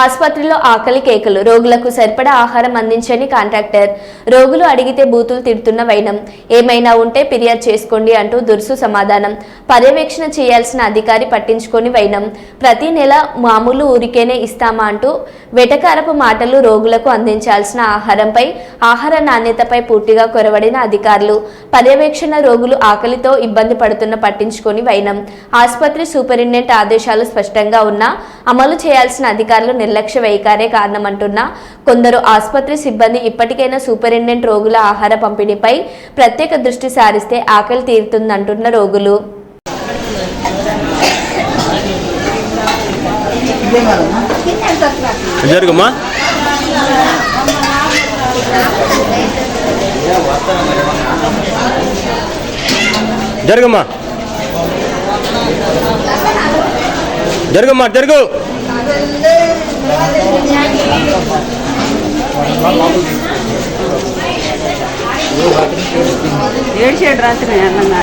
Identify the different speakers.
Speaker 1: ఆసుపత్రిలో ఆకలి కేకలు. రోగులకు సరిపడా ఆహారం అందించని కాంట్రాక్టర్. రోగులు అడిగితే బూతులు తిడుతున్న వైనం. ఏమైనా ఉంటే ఫిర్యాదు చేసుకోండి అంటూ దురుసు సమాధానం. పర్యవేక్షణ చేయాల్సిన అధికారి పట్టించుకొని వైనం. ప్రతి నెల మామూలు ఊరికేనే ఇస్తామా అంటూ వెటకారపు మాటలు రోగులకు అందించాల్సిన ఆహారంపై ఆహార నాణ్యతపై పూర్తిగా కొరవడిన అధికారులు. పర్యవేక్షణ రోగులు ఆకలితో ఇబ్బంది పడుతున్న పట్టించుకొని వైనం. ఆసుపత్రి సూపరింటెండెంట్ ఆదేశాలు స్పష్టంగా ఉన్నా అమలు చేయాల్సిన అధికారులు నిర్లక్ష్య వైఖరే కారణమంటున్నా కొందరు ఆసుపత్రి సిబ్బంది ఇప్పటికైనా సూపరింటెండెంట్ రోగుల ఆహార పంపిణీపై ప్రత్యేక దృష్టి సారిస్తే ఆకలి తీరుతుందంటున్న రోగులు.
Speaker 2: జరుగుమా? జరుగుమా? జరుగుమా జరుగు.
Speaker 3: ఏడ్చాడు రాత్రి అన్నగా.